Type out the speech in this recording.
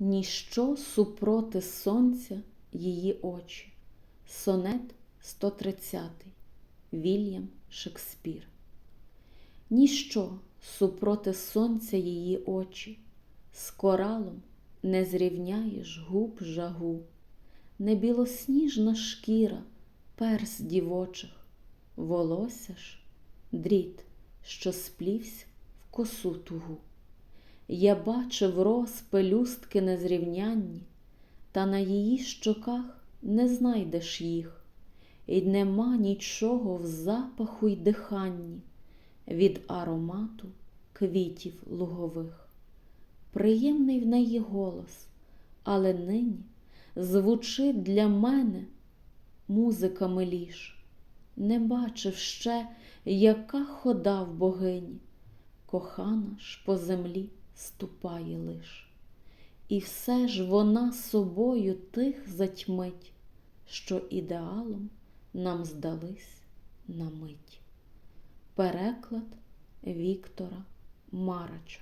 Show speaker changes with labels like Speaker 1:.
Speaker 1: Ніщо супроти сонця її очі. Сонет 130. Вільям Шекспір. Ніщо супроти сонця її очі, з коралом не зрівняєш губ жагу, не білосніжна шкіра, перс дівочих, волосся ж дріт, що сплівся в косу тугу. Я бачив роз пелюстки незрівнянні, та на її щоках не знайдеш їх, І нема нічого в запаху й диханні від аромату квітів лугових. Приємний в неї голос, але нині звучить для мене музика миліш. Не бачив ще, яка хода в богині, кохана ж по землі ступає лиш. І все ж вона собою тих затьмить, що ідеалом нам здались на мить. Переклад Віктора Марача